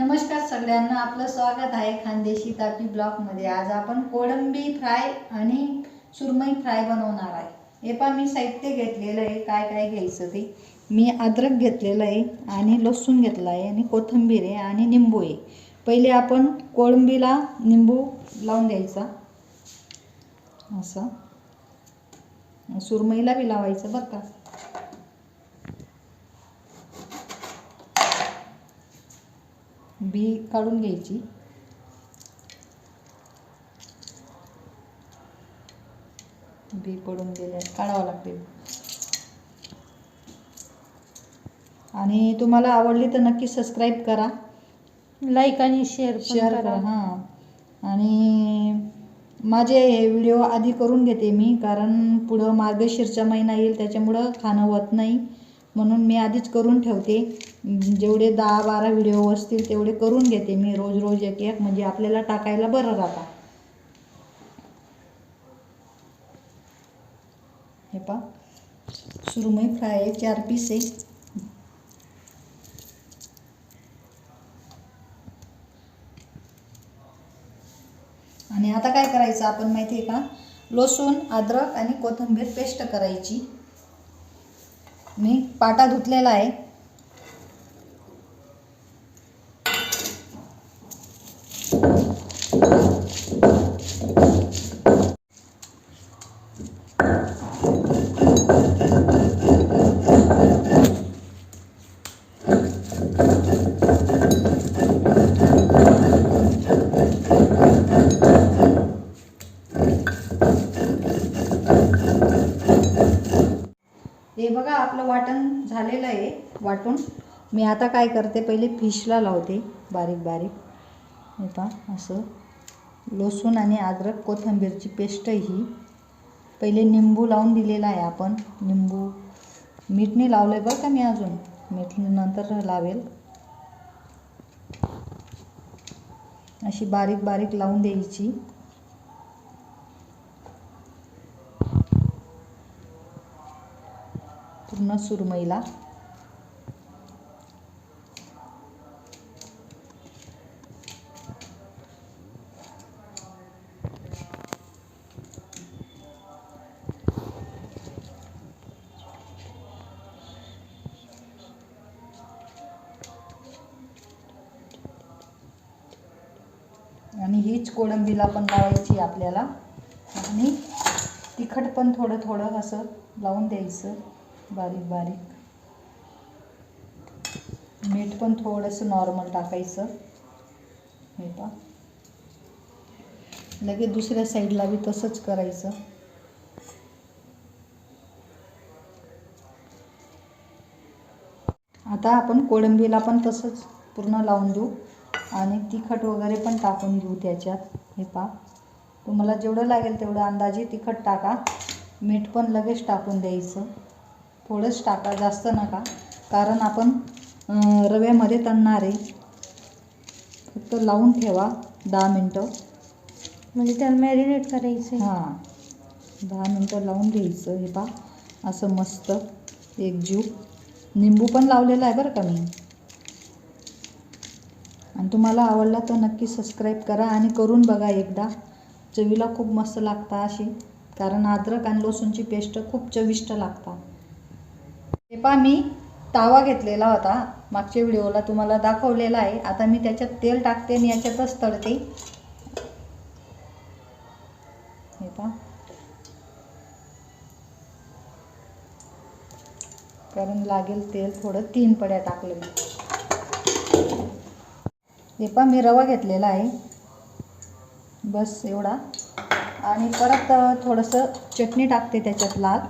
नमस्कार सगळ्यांना आपलं स्वागत आहे खानदेशी तापी ब्लॉकमध्ये आज आपण कोळंबी फ्राय आणि सुरमई फ्राय बनवणार आहे. हे पण मी साहित्य घेतलेलं आहे. काय काय घ्यायचं ते. मी अद्रक घेतलेलं आहे आणि लसूण घेतला आहे आणि कोथिंबीर आहे आणि निंबू आहे. पहिले आपण कोळंबीला निंबू लावून द्यायचा. असं. सुरमईला बी लावायचं बरं का. बी काढून घ्यायची. बी पडून गेल्या काढावं लागते. आणि तुम्हाला आवडली तर नक्की सबस्क्राईब करा. लाईक आणि शेअर शेअर करा. करा हां. आणि माझे हे व्हिडिओ आधी करून घेते मी कारण पुढं मार्गशीरचा महिना येईल त्याच्यामुळं खाणं होत नाही. म्हणून मी आधीच करून ठेवते. जेवढे दहा बारा व्हिडिओ असतील तेवढे करून घेते मी रोज रोज एक एक म्हणजे आपल्याला टाकायला बरं राहता. हे पा सुरमई फ्राय आहे चार पीस आहे. आणि आता काय करायचं आपण माहिती आहे का? लसूण अद्रक आणि कोथिंबीर पेस्ट करायची. मी पाटा धुतलेला आहे हे बघा आपलं वाटण झालेलं आहे वाटून. मी आता काय करते पहिले फिशला लावते बारीक बारीक. हे असं. लसूण आणि अद्रक कोथिंबीरची पेस्ट ही. पहिले निंबू लावून दिलेला आहे आपण. निंबू मीठने लावलं आहे बरं का मी अजून. मीठ नंतर लावेल. अशी बारीक बारीक लावून द्यायची. पूर्ण सुरमईला आणि हीच कोळंबीला पण लावायची आपल्याला. आणि तिखट पण थोडं थोडं असं लावून द्यायचं बारीक बारीक. मीठ पण थोडंसं नॉर्मल टाकायचं. हे पा लगेच दुसऱ्या साईडला बी तसंच करायचं. आता आपण कोळंबीला पण तसंच पूर्ण लावून देऊ. आणि तिखट वगैरे पण टाकून घेऊ त्याच्यात. हे पा तुम्हाला जेवढं लागेल तेवढं अंदाजे तिखट टाका. मीठ पण लगेच टाकून द्यायचं. थोडंच टाका जास्त नका. कारण आपण रव्यामध्ये तळणार आहे. फक्त लावून ठेवा दहा मिनटं. म्हणजे त्याला मॅरिनेट करायचं. हां. दहा मिनटं लावून घ्यायचं. हे पा असं मस्त. एक जीव. निंबू पण लावलेला आहे बरं का मी. आणि तुम्हाला आवडला तर नक्की सबस्क्राईब करा आणि करून बघा एकदा. चवीला खूप मस्त लागता अशी. कारण अद्रक आणि लसूणची पेस्ट खूप चविष्ट लागता. हे पा मी तावा घेतलेला होता. मागच्या व्हिडिओला तुम्हाला दाखवलेला आहे. आता मी त्याच्यात तेल टाकते आणि याच्यातच तळते. हे पा कारण लागेल तेल थोडं तीन पड्या टाकले मी. हे मी रवा घेतलेला आहे. बस एवढा. आणि परत थोडंसं चटणी टाकते त्याच्यात लाल.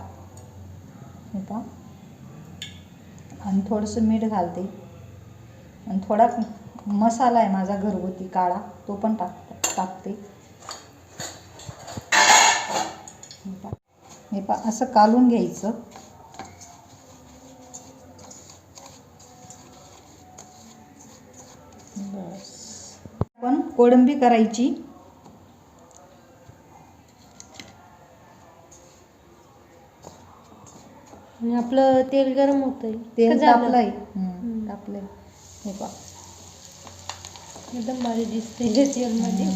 हे पा आणि थोडंसं मीठ घालते. आणि थोडा मसाला आहे माझा घरगुती काळा तो पण टाक टाकते. हे पा असं कालून घ्यायचं. कोळंबी करायची. आणि आपलं तेल गरम होतंय. तेल? तापलंय. हम्म. तापलंय. हे पहा. एकदम भारी दिसते रेसिपीमध्ये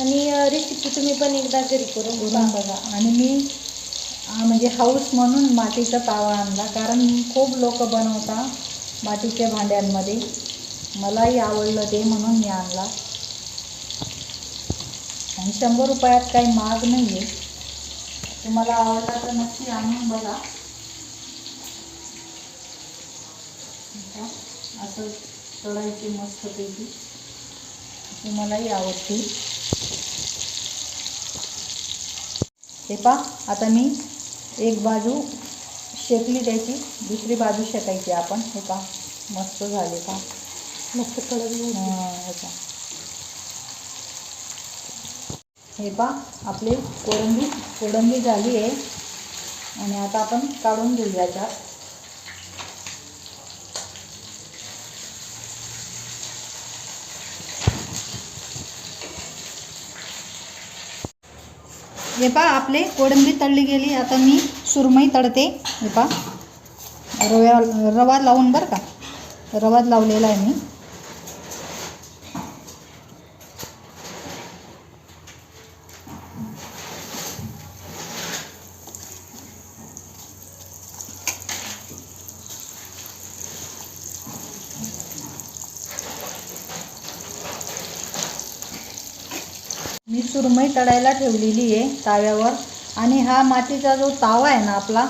आणि रेसिपी तुम्ही पण एकदा घरी करून करून बघा. आणि मी म्हणजे हाऊस म्हणून मातीचा तावा आणला. कारण खूप लोक बनवता मातीच्या भांड्यांमध्ये. मलाही आवडलं ते म्हणून मी आणला. आणि शंभर रुपयात काही महाग नाही आहे तुम्हाला आवडला तर नक्की आणून बघा. असं तळायची मस्तपैकी. तुम्हालाही आवडतील. हे पा आता मी एक बाजू शेकली त्याची दुसरी बाजू शेकायची आपण. हे पा मस्त झाले पा मस्त कडक हे हे पा आपली कोळंबी कोळंबी झाली आहे. आणि आता आपण काढून घेऊ याच्यात हे पा आपले कोळंबी तळली गेली. आता मी सुरमई तळते. हे पा रव्या रवा लावून बरं का? रवा लावलेला आहे मी. सुरमई तळायला ठेवलेली आहे ताव्यावर. आणि हा मातीचा जो तावा आहे ना आपला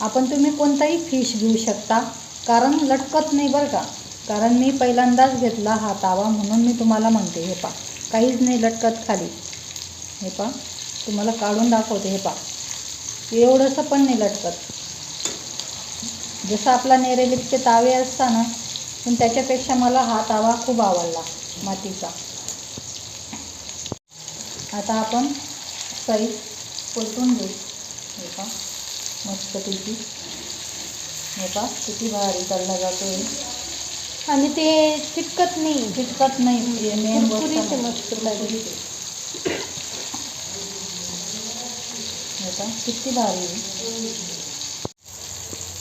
आपण तुम्ही कोणताही फिश घेऊ शकता. कारण लटकत नाही बरं का. कारण मी पहिल्यांदाच घेतला हा तावा म्हणून मी तुम्हाला म्हणते हे पा काहीच नाही लटकत खाली. हे पा तुम्हाला काढून दाखवते हे पा एवढंसं पण नाही लटकत. जसं आपला नेरेलिपचे तावे असता ना पण त्याच्यापेक्षा मला हा तावा खूप आवडला मातीचा. आता आपण साईज परतून घेऊ. हे पा मस्तपैकी हे पा किती भारी तळला जातो आहे आणि ते चिटकत नाही. चिटकत नाही म्हणजे मस्त. हे पा किती भारी.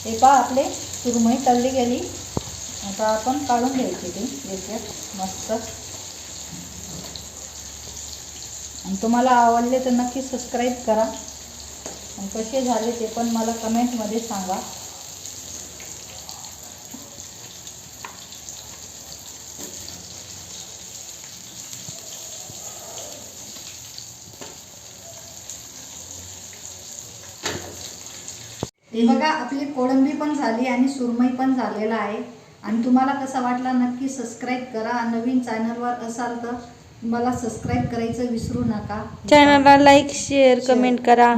हे पा आपले सुरमई तळली गेली. आता आपण काढून घ्यायची ती याच्यात मस्त. आणि तुम्हाला आवडले तर नक्की सबस्क्राईब करा. आणि कसे झाले ते पण मला कमेंटमध्ये सांगा. हे बघा आपली कोळंबी पण झाली आणि सुरमई पण झालेला आहे. आणि तुम्हाला कसा वाटला नक्की सबस्क्राईब करा. नवीन चॅनलवर असाल तर मला सबस्क्राईब करायचं विसरू नका. चॅनलला लाईक शेअर कमेंट करा.